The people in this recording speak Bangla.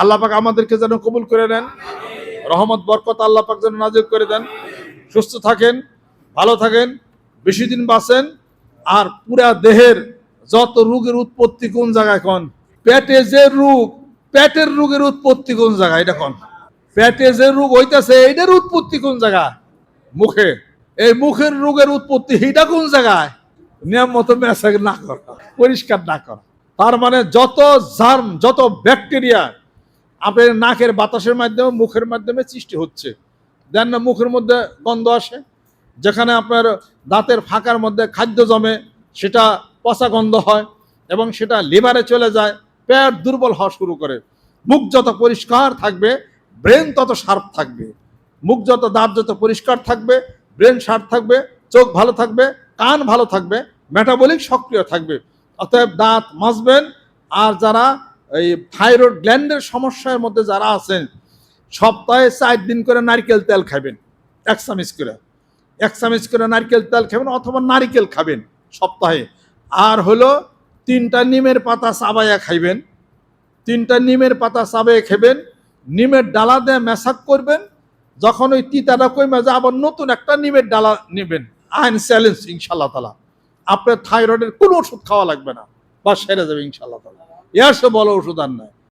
আল্লাহ পাক আমাদেরকে যেন কবুল করে নেন। রহমত, বরকত আল্লাহ পাক যেন নাজির করে দেন। সুস্থ থাকেন, ভালো থাকেন, বেশি দিন বাঁচেন। আর পুরা দেহের যত রোগের উৎপত্তি কোন জায়গায় কোন? পেটে যে রোগ, পেটের রোগের উৎপত্তি কোন জায়গায়? এটা কোন? পেটে যে রোগ হইতাছে এটার উৎপত্তি কোন জায়গায়? মুখে। এই মুখের রোগের উৎপত্তি এটা কোন জায়গায়? নিয়ম মতো মেসাজ না করা, পরিষ্কার না করা। তার মানে যত জার্ম, যত ব্যাকটেরিয়া আপনার নাকের বাতাসের মাধ্যমে, মুখের মাধ্যমে সৃষ্টি হচ্ছে। দেন না মুখের মধ্যে গন্ধ আসে, যেখানে আপনার দাঁতের ফাঁকার মধ্যে খাদ্য জমে, সেটা পচা গন্ধ হয় এবং সেটা লিভারে চলে যায়, পেট দুর্বল হওয়া শুরু করে। মুখ যত পরিষ্কার থাকবে, ব্রেন তত শার্প থাকবে। মুখ যত দাঁত যত পরিষ্কার থাকবে, ব্রেন শার্প থাকবে, চোখ ভালো থাকবে, কান ভালো থাকবে মেটাবলিক সক্রিয় থাকবে। অতএব দাঁত মাজবেন, আর যারা এই থাইরয়েড গ্ল্যান্ডের সমস্যার মধ্যে যারা আছেন, সপ্তাহে চার দিন করে নারকেল তেল খাবেন, এক চামিচ করে। এক চামিচ করে নারকেল তেল খাবেন অথবা নারিকেল খাবেন সপ্তাহে। আর হলো তিনটা নিমের পাতা চাবাইয়া খাইবেন। তিনটা নিমের পাতা চাবাইয়া খাবেন নিমের ডালা দিয়ে মেশাক করবেন, যখন ওই তিতাটা কমে যায়, আবার নতুন একটা নিমের ডালা নেবেন। আইন চ্যালেঞ্জ ইনশাল্লাহ তালা আপনার থাইরয়েডের কোনো ওষুধ খাওয়া লাগবে না, বা সেরে যাবে ইনশাল্লাহ ইয়ার সে বড় ওষুধ আর নয়